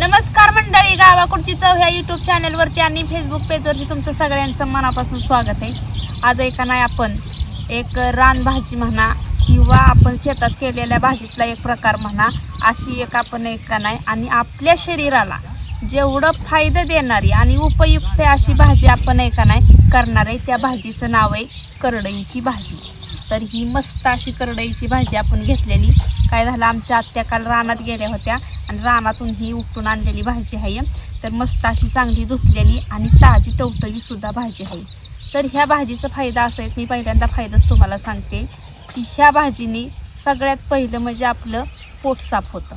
नमस्कार मंडळी गावाकुडची चव ह्या युट्यूब चॅनलवरती आणि फेसबुक पेजवरती तुमचं सगळ्यांचं मनापासून स्वागत आहे. आज एका नाही आपण एक रान भाजी म्हणा किंवा आपण शेतात केलेल्या भाजीतला एक प्रकार म्हणा अशी एक आपण एका नाही आणि आपल्या शरीराला जेवढं फायदा देणारी आणि उपयुक्त अशी भाजी आपण एका नाही करणार आहे. त्या भाजीचं नाव आहे करडईची भाजी. तर ही मस्त अशी करडईची भाजी आपण घेतलेली. काय झालं आमच्या आत्या काल रानात गेल्या होत्या आणि रानातून ही उपटून आणलेली भाजी आहे. तर मस्त अशी चांगली धुतलेली आणि ताजी टवटवी सुद्धा भाजी आहे. तर ह्या भाजीचा फायदा असा आहे मी पहिल्यांदा फायदाच तुम्हाला सांगते की ह्या भाजीने सगळ्यात पहिलं म्हणजे आपलं पोट साफ होतं.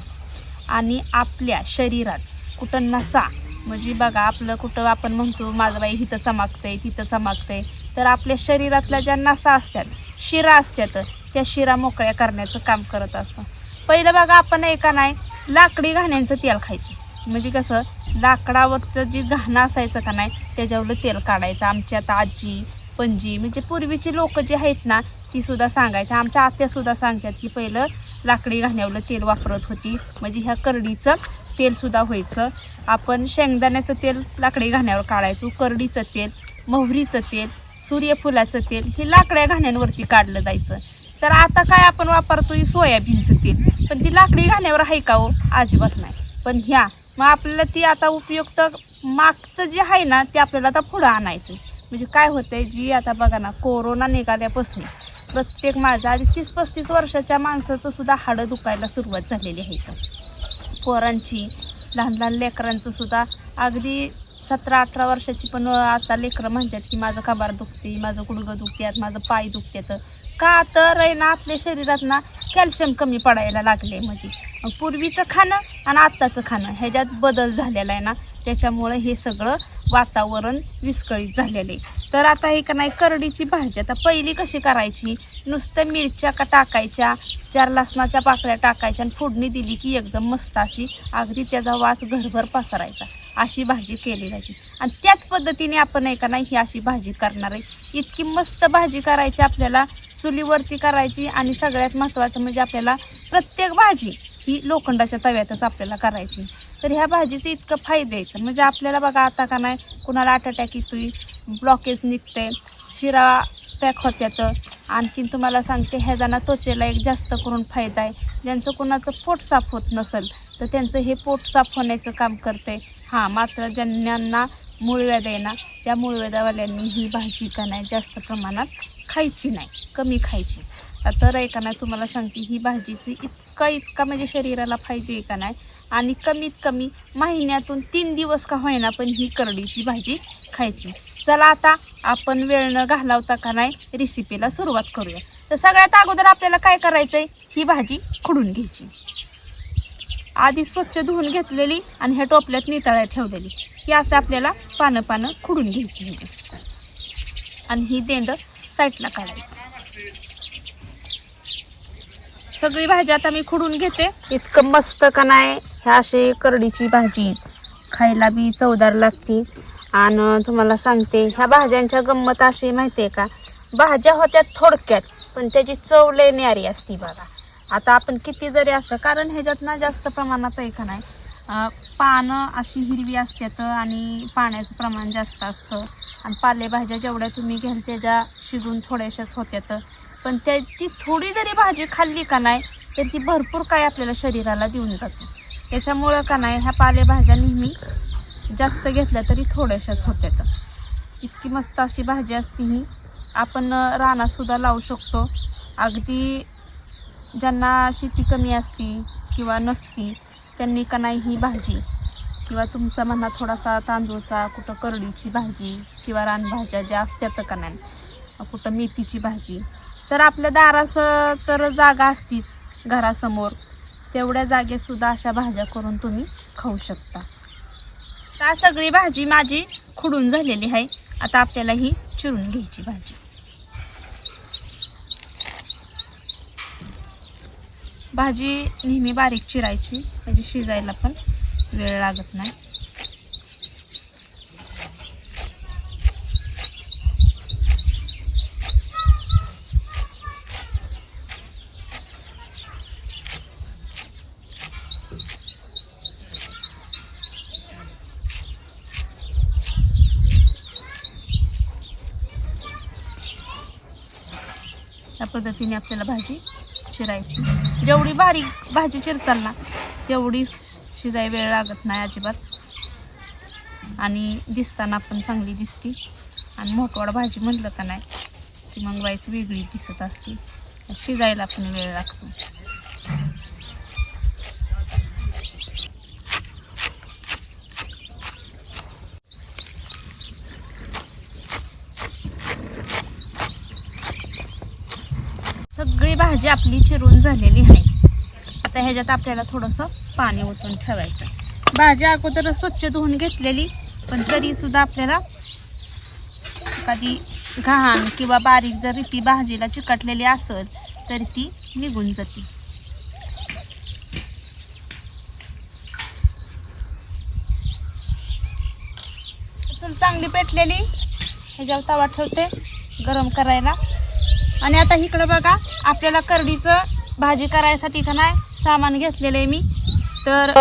आणि आपल्या शरीरात कुठं नसा म्हणजे बघा आपलं कुठं आपण म्हणतो माझं बाई इथं चमकतंय तिथं चमकतंय. तर आपल्या शरीरातल्या ज्या नसा असतात शिरा असतात त्या शिरा मोकळ्या करण्याचं काम करत असतो पहिलं बघा आपण एका नाही लाकडी घाण्यांचं तेल खायचं. म्हणजे कसं लाकडावरचं जे घाणं असायचं का नाही त्याच्यावरलं तेल काढायचं. आमची आता आजी पणजी म्हणजे पूर्वीची लोक जी आहेत ना ती सुद्धा सांगायच्या. आमच्या आत्यासुद्धा सांगतात की पहिलं लाकडी घाण्यावलं तेल वापरत होती. म्हणजे ह्या करडीचं तेलसुद्धा व्हायचं. आपण शेंगदाण्याचं तेल लाकडी घाण्यावर काढायचो. करडीचं तेल मोहरीचं तेल सूर्यफुलाचं तेल हे लाकड्या घाण्यांवरती काढलं जायचं. तर आता काय आपण वापरतोय? सोयाबीनचं तेल. पण ती लाकडी घाण्यावर आहे का हो? अजिबात नाही. पण ह्या मग आपल्याला ती आता उपयुक्त मागचं जे आहे ना ते आपल्याला आता पुढं आणायचं म्हणजे काय होतंय जी आता बघा ना कोरोना निघाल्यापासून प्रत्येक माझ्या आधी तीस पस्तीस वर्षाच्या माणसाचं सुद्धा हाडं दुखायला सुरुवात झालेली आहे तर पोरांची लहान लहान लेकरांचं सुद्धा अगदी सतरा अठरा वर्षाची पण आता लेकरं म्हणतात की माझं कबार दुखते माझं गुडघं दुखतात माझं पाय दुखतात का तर आहे ना आपल्या शरीरात ना कॅल्शियम कमी पडायला लागले म्हणजे. पूर्वीचं खाणं आणि आत्ताचं खाणं ह्याच्यात बदल झालेला आहे ना. त्याच्यामुळे हे सगळं वातावरण विस्कळीत झालेलं आहे. तर आता हे का नाही करडीची भाजी. आता पहिली कशी करायची? नुसतं मिरच्या का टाकायच्या? चार लसणाच्या पाकळ्या टाकायच्या आणि फोडणी दिली की एकदम मस्त अशी अगदी त्याचा वास घरभर पसरायचा. अशी भाजी केली जायची. आणि त्याच पद्धतीने आपण आहे का नाही ही अशी भाजी करणार आहे. इतकी मस्त भाजी करायची आपल्याला चुलीवरती करायची आणि सगळ्यात महत्त्वाचं म्हणजे आपल्याला प्रत्येक भाजी ही लोखंडाच्या तव्यातच आपल्याला करायची. तर ह्या भाजीचे इतकं फायदे आहेत. म्हणजे आपल्याला बघा आता का नाही कुणाला हार्ट अटॅक येतोय ब्लॉकेज निघते शिरा पॅक होत्यात आणखीन तुम्हाला सांगते ह्याजाना त्वचेला एक जास्त करून फायदा आहे. ज्यांचं कुणाचं पोट साफ होत नसेल तर त्यांचं हे पोट साफ होण्याचं काम करते हां मात्र ज्यांना मूळव्याध आहे ना त्या मूळव्याधावाल्यांनी ही भाजी का नाही जास्त प्रमाणात खायची नाही कमी खायची. तर आहे का नाही तुम्हाला सांगते ही भाजीची इतका इतका म्हणजे शरीराला फायदे आहे का नाही? आणि कमीत कमी महिन्यातून तीन दिवस का होईना पण ही करडीची भाजी खायची. चला आता आपण वेळ न घालवता का नाही रेसिपीला सुरुवात करूया. तर सगळ्यात अगोदर आपल्याला काय करायचं आहे ही भाजी खुडून घ्यायची. आधी स्वच्छ धुवून घेतलेली आणि ह्या टोपल्यात नितळ्या ठेवलेली. ही आता आपल्याला पानं पानं खुडून घ्यायची. आणि ही देंड साईडला काढायचं. सगळी भाजी आता मी खुडून घेते. इतकं मस्त का नाही? ह्या अशी करडीची भाजी. खायला बी चवदार लागते. आणि तुम्हाला सांगते ह्या भाज्यांच्या गंमत अशी माहिती आहे का? भाज्या होत्या थोडक्यात पण त्याची चव लय न्यारी असती बघा. आता आपण किती जरी असतं कारण ह्याच्यात ना जास्त प्रमाणात आहे का नाही? पानं अशी हिरवी असतात आणि पाण्याचं प्रमाण जास्त असतं. आणि पालेभाज्या जेवढ्या तुम्ही घ्याल त्याच्या शिजून थोड्याशाच होत्यात. पण त्या ती थोडी जरी भाजी खाल्ली का नाही तर ती भरपूर काय आपल्याला शरीराला देऊन जाते. त्याच्यामुळं का नाही ह्या पालेभाज्या नेहमी जास्त घेतल्या तरी थोड्याशाच होत्यात. इतकी मस्त अशी भाजी असते ही. आपण रानातसुद्धा लावू शकतो. अगदी ज्यांना शेती कमी असती किंवा नसती त्यांनी का नाही ही भाजी किंवा तुमचा म्हणा थोडासा तांदूळचा कुठं करडीची भाजी किंवा रानभाज्या ज्या असतात का नाही कुठं मेथीची भाजी तर आपल्या दारास तर जागा असतीच घरासमोर. तेवढ्या जागेसुद्धा अशा भाज्या करून तुम्ही खाऊ शकता. आता सगळी भाजी माझी खुडून झालेली आहे. आता आपल्याला ही चिरून घ्यायची भाजी. भाजी नेहमी बारीक चिरायची. म्हणजे शिजायला पण वेळ लागत नाही. पद्धतीने आपल्याला भाजी चिरायची. जेवढी बारीक भाजी चिरचाल ना तेवढी शिजाय वेळ लागत नाही अजिबात. आणि दिसताना पण चांगली दिसती. आणि मोठवाड भाजी म्हटलं का नाही ती मग वाईस वेगळी दिसत असते. शिजायला पण वेळ लागतो सगळी भाजी आपली चिरून झालेली आहे. आता ह्याच्यात आपल्याला थोडंसं पाणी ओतून ठेवायचं. भाजी अगोदर स्वच्छ धुवून घेतलेली पण तरीसुद्धा आपल्याला कधी घाण किंवा बारीक जर ती भाजीला चिकटलेली असेल तरी ती निघून जाते. चांगली पेटलेली. ह्याच्यावर तवा ठेवते गरम करायला. आणि आता इकडं बघा आपल्याला करडीचं भाजी करायसाठी का नाही सामान घेतलेलं आहे मी. तर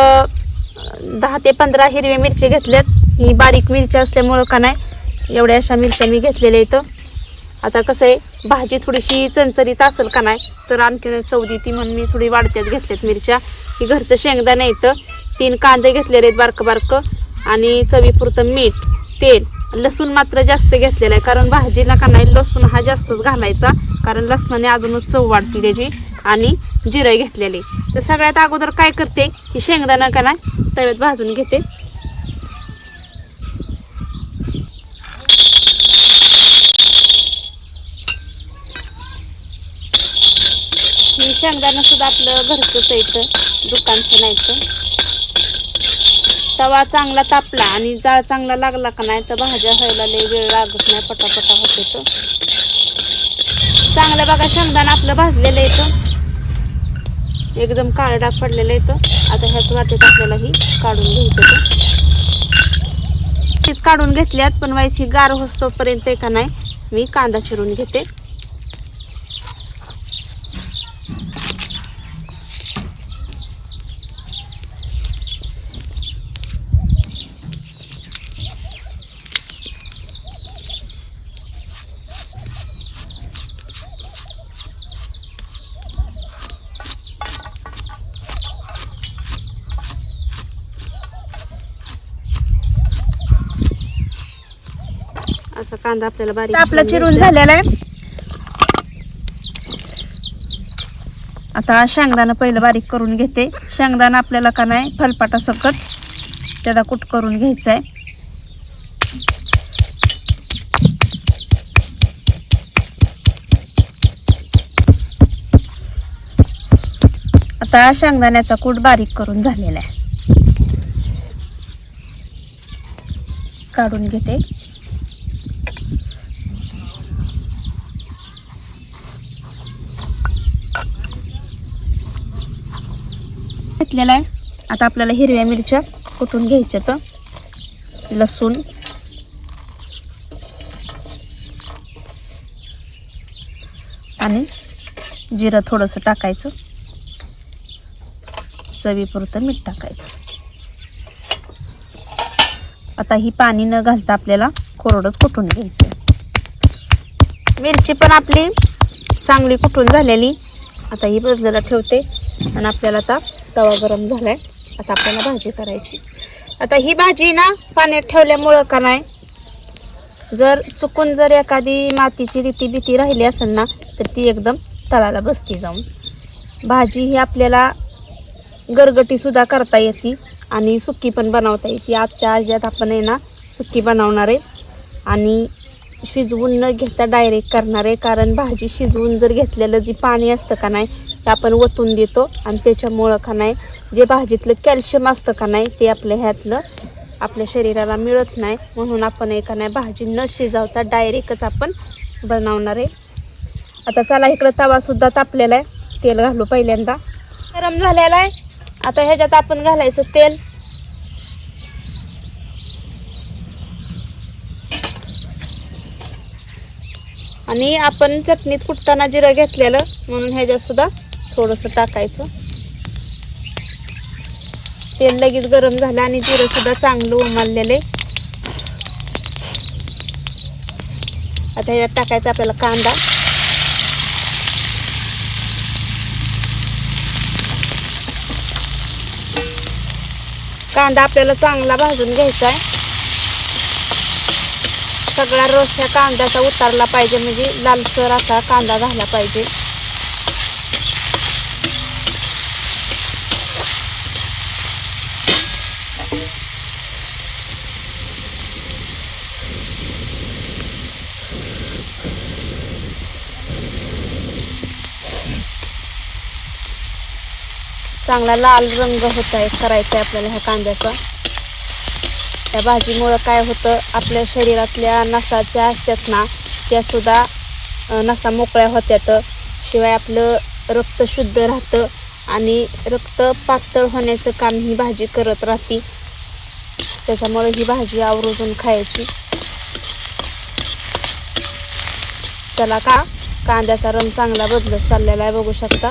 दहा ते पंधरा हिरव्या मिरची घेतल्यात. ही बारीक मिरची असल्यामुळं का नाही एवढ्या अशा मिरच्या मी घेतलेल्या इथं. आता कसं आहे भाजी थोडीशी चणचरीत असेल का नाही तर आणखी चौदी ती म्हणून मी थोडी वाढत्यात घेतल्यात मिरच्या. ही घरचं शेंगदाणा इथं. तीन कांदे घेतलेले आहेत बारकं बारकं. आणि चवीपुरतं मीठ तेल. लसूण मात्र जास्त घेतलेला आहे. कारण भाजीला का नाही लसूण हा जास्तच घालायचा. कारण लसणाने अजूनच चव वाढते त्याची आणि जिरे घेतलेले तर सगळ्यात अगोदर काय करते की शेंगदाणा का नाही तव्यात भाजून घेते. हे शेंगदाणा सुद्धा आपलं घरचंच आहे इथं दुकानचं नाही तर तवा चांगला तापला आणि जाळ चांगला लागला का नाही तर भाज्या व्हायला लई वेळ लागत नाही पटापटा होते तर चांगलं बघा शेंगदाणा आपलं भाजलेलं येतं एकदम काळं डाग पडलेलं येतं आता ह्याच वाटेत आपल्याला ही काढून घ्यायचं काढून घेतल्यात पण व्हायची गार होस्तोपर्यंत का नाही मी कांदा चिरून घेते असा कांदा आपल्याला बारीक आपलं चिरून. झालेलं आहे. आता शेंगदाणा पहिलं बारीक करून घेते. शेंगदाणा आपल्याला का नाही फलपाटा सकट त्याला कुट करून घ्यायचा आहे आता शेंगदाण्याचा कूट बारीक करून झालेला आहे. काढून घेते. घेतलेला आहे. आता आपल्याला हिरव्या मिरच्या कुटून घ्यायच्या तर? लसूण. आणि जिरं थोडंसं टाकायचं. चवीपुरतं मीठ टाकायचं. आता ही पाणी न घालता आपल्याला कोरडच कुटून घ्यायचं मिरची पण आपली चांगली कुटून झालेली. आता ही बदलायला ठेवते. आणि आपल्याला आता तवा गरम झालाय. आता आपल्याला भाजी करायची. आता ही भाजी ना पाण्यात ठेवल्यामुळं का नाही? जर चुकून जर एखादी मातीची रीती भीती राहिली असेल ना तर ती एकदम तळाला बसती जाऊन. भाजी ही आपल्याला गरगटीसुद्धा करता येते आणि सुक्की पण बनवता येते. आजच्या आज्यात आपण आहे ना सुक्की बनवणार आहे. आणि शिजवून न घेता डायरेक्ट करणार आहे. कारण भाजी शिजवून जर घेतलेलं जी पाणी असतं का नाही ते आपण ओतून देतो आणि त्याच्यामुळं का नाही जे भाजीतलं कॅल्शियम असतं का नाही ते आपल्या ह्यातलं आपल्या शरीराला मिळत नाही. म्हणून आपण एका नाही भाजी न शिजवता डायरेक्टच आपण बनवणार आहे. आता चला इकडं तवासुद्धा तापलेला आहे. तेल घालू पहिल्यांदा. गरम झालेला आहे. आता ह्याच्यात आपण घालायचं तेल. आणि आपण चटणीत कुटताना जिरं घेतलेलं म्हणून ह्याच्यात सुद्धा थोडंसं टाकायचं. तेल लगेच गरम झालं आणि जिरं सुद्धा चांगलं उमललेलं आहे. आता ह्याच्यात टाकायचा आपल्याला कांदा. कांदा आपल्याला चांगला भाजून घ्यायचा आहे. सगळा रस ह्या कांद्याचा उतारला पाहिजे म्हणजे लालसर असा कांदा झाला पाहिजे. चांगला लाल रंग होत आहे करायचा आहे आपल्याला ह्या कांद्याचा. त्या भाजीमुळं काय होतं आपल्या शरीरातल्या नसाच्या असतात ना त्या सुद्धा नसा मोकळ्या होत्यात. शिवाय आपलं रक्त शुद्ध राहतं आणि रक्त पातळ होण्याचं काम ही भाजी करत राहते. त्याच्यामुळे ही भाजी आवर्जून खायची. त्याला का? कांद्याचा रंग चांगला बदलत चाललेला आहे बघू शकता.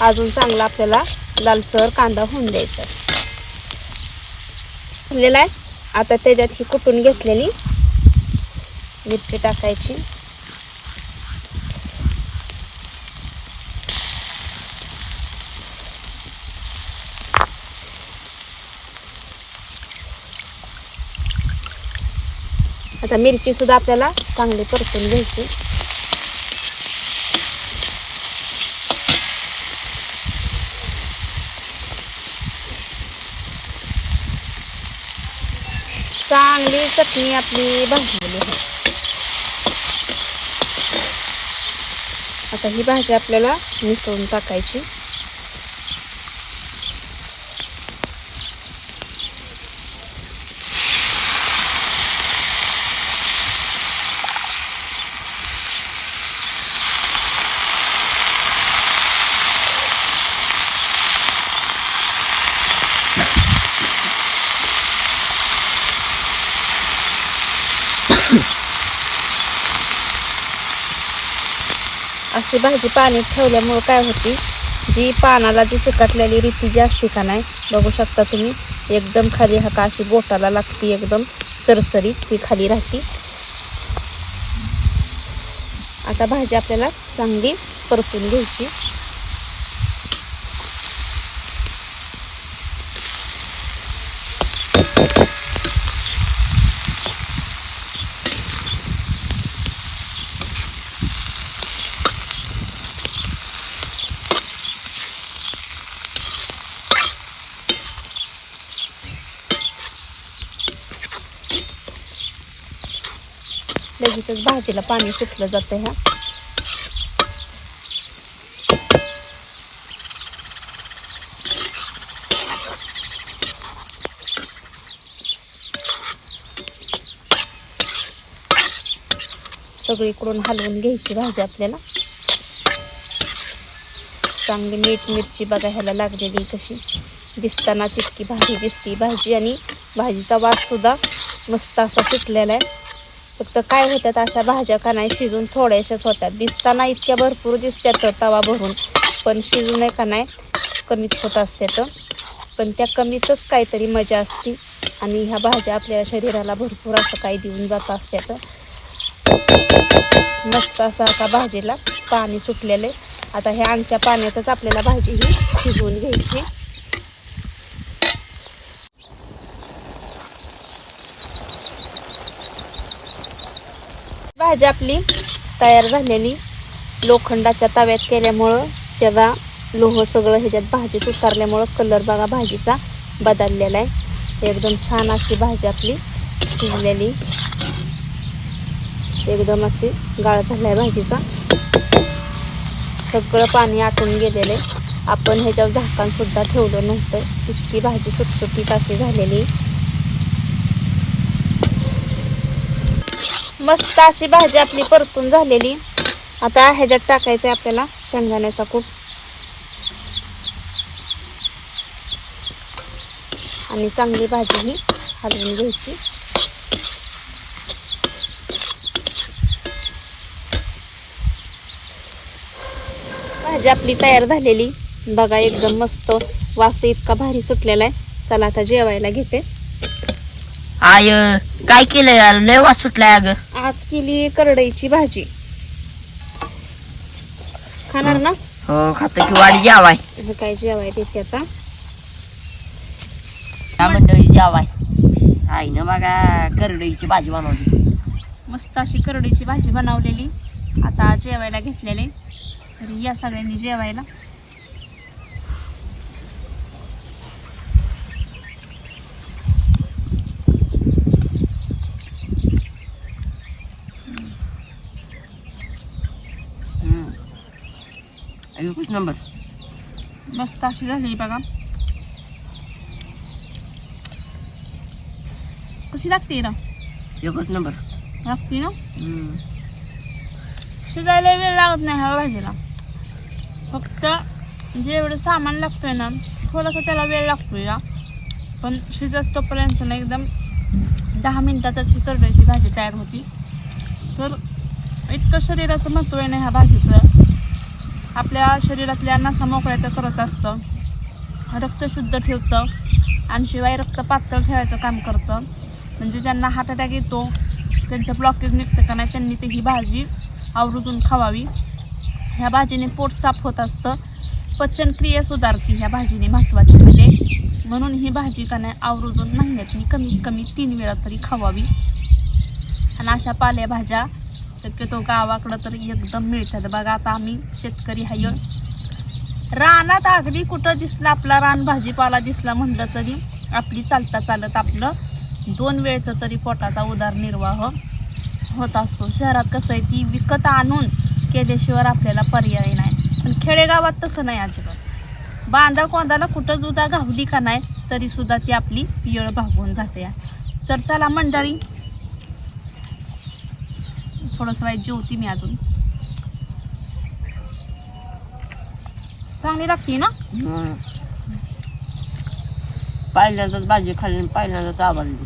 अजून चांगला आपल्याला लालसर कांदा होऊन द्यायचा. झालेला आहे. आता त्याच्यात ही कुटून घेतलेली मिरची टाकायची. आता मिरची सुद्धा आपल्याला चांगली परतून घ्यायची. चांगली चटणी आपली भाजलेली आहे. आता ही भाजी आपल्याला मिसळून टाकायची. अशी भाजी पाण्यात ठेवल्यामुळं काय होती? जी पानाला जी चिकटलेली रीती जी असते का नाही बघू शकता तुम्ही. एकदम खाली हा अशी बोटाला लागती एकदम चरचरीत ती खाली राहते. आता भाजी आपल्याला चांगली परतून घ्यायची. लगेचच भाजीला पाणी सुटलं जातं ह्या. सगळीकडून हलवून घ्यायची भाजी आपल्याला. चांगली मीठ मिरची बघा ह्याला लागलेली कशी. दिसताना इतकी भाजी दिसती. भाजी आणि भाजीचा वास सुद्धा मस्त असा सुटलेला आहे. फक्त काय होतात अशा भाज्या का नाही शिजून थोड्याशाच होतात दिसताना इतक्या भरपूर दिसत्यात तवा भरून पण शिजून आहे का नाही कमीच होत असतात पण त्या कमीतच काहीतरी मजा असते आणि ह्या भाज्या आपल्या शरीराला भरपूर असं काही देऊन जात असतात मस्त असं आता भाजीला पाणी सुटलेले आता ह्या आमच्या पाण्यातच आपल्याला भाजी ही शिजवून घ्यायची. भाजी आपली तयार झालेली. लोखंडाच्या तव्यात केल्यामुळं त्याला लोह सगळं ह्याच्यात भाजीत उतारल्यामुळं कलर बघा भाजीचा बदललेला आहे. एकदम छान अशी भाजी आपली शिजलेली. एकदम अशी गाळ झाला आहे भाजीचा. सगळं पाणी आटून गेलेलं आहे. आपण ह्याच्यावर झाकणसुद्धा ठेवलं नव्हतं. इतकी भाजी सुटसुटीत अशी झालेली. मस्त अशी भाजी आपली परतून झालेली. आता ह्याच्यात टाकायचं आहे आपल्याला शेंगदाण्याचा कूट आणि चांगली भाजी ही हलवून घ्यायची. भाजी आपली तयार झालेली. बघा एकदम मस्त वास इतका भारी सुटलेला आहे चला आता जेवायला घेते. आय काय केलंय यार? लय वास सुटलाय अग. आज केली करडईची भाजी. खाणार ना? हो खातो की वाडी जेवाय. हे काय जेवाय देते आता? मंडळी जेवाय. आईनं बघा करडईची भाजी बनवली. मस्त अशी करडीची भाजी बनवलेली. आता जेवायला घेतलेले. तर या सगळ्यांनी जेवायला हम्म. एकच नंबर. मस्त अशी झाली बघा. कशी लागते ना एकच नंबर. लागते ना. शिजायला वेळ लागत नाही ह्या भाजीला. फक्त जेवढं सामान लागतोय ना थोडासा त्याला वेळ लागतोय का पण शिजत तोपर्यंत ना एकदम दहा मिनिटातच ही करड्याची भाजी तयार होती. तर इतकं शरीराचं महत्त्व आहे ना ह्या भाजीचं. आपल्या शरीरातल्या नसा मोकळ्याचं तर करत असतं. रक्त शुद्ध ठेवतं आणि शिवाय रक्त पातळ ठेवायचं काम करतं. म्हणजे ज्यांना हार्ट अटॅक येतो त्यांचं ब्लॉकेज निघतं का नाही त्यांनी ती ही भाजी आवर्जून खावावी. ह्या भाजीने पोट साफ होत असतं. पचनक्रिया सुधारते ह्या भाजीने महत्त्वाची म्हणजे. म्हणून ही भाजी का नाही आवर्जून महिन्यातनी कमीत कमी तीन वेळा तरी खावावी. आणि अशा पालेभाज्या शक्यतो गावाकडं तर एकदम मिळतात. बघा आता आम्ही शेतकरी हाय रानात अगदी कुठं दिसलं आपला रान भाजीपाला दिसला म्हणलं तरी आपली चालता चालत आपलं दोन वेळचं तरी पोटाचा उदरनिर्वाह होत असतो. शहरात कसं आहे ती विकत आणून केल्याशिवाय आपल्याला पर्याय नाही. पण खेडेगावात तसं नाही अजिबात. बांधा कोंदाला कुठं दुधा घावली का नाही तरीसुद्धा ती आपली येळ भागून जाते. तर चला मंडळी थोडंसं वाईट जेवती मी अजून. चांगली लागते ना. पहिल्यांदाच भाजी खाल्ली पहिल्यांदाच आवडली.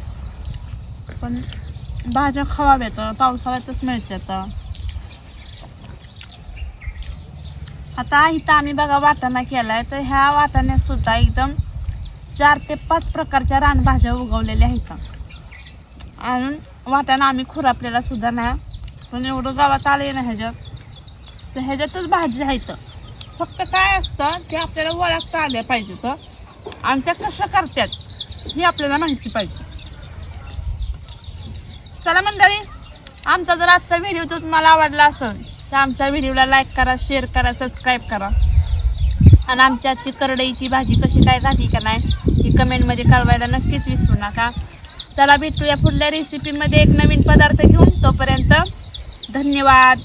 पण भाज्या खवाव्यात पावसाळ्यातच मिळतात आता इथं आम्ही बघा वाटाणा केलाय तर ह्या वाटाण्यात सुद्धा एकदम चार ते पाच प्रकारच्या रानभाज्या उगवलेल्या आहेत. आणि वाटाणा आम्ही खुरापलेला सुद्धा नाही. पण एवढं गावात आले ना ह्याच्यात. तर ह्याच्यातच भाजी राहायचं फक्त काय असतं ते आपल्याला ओळखता आल्या पाहिजे तर आणि त्या कशा करतात ही आपल्याला माहिती पाहिजे. चला मंडळी आमचा जर आजचा व्हिडिओ तो तुम्हाला आवडला असेल तर आमच्या व्हिडिओला लाईक करा शेअर करा सबस्क्राईब करा. आणि आमच्या आजची करडईची भाजी कशी काय झाली का नाही ही कमेंटमध्ये कळवायला नक्कीच विसरू नका. चला भेटूया पुढल्या रेसिपीमध्ये एक नवीन पदार्थ घेऊन तोपर्यंत धन्यवाद.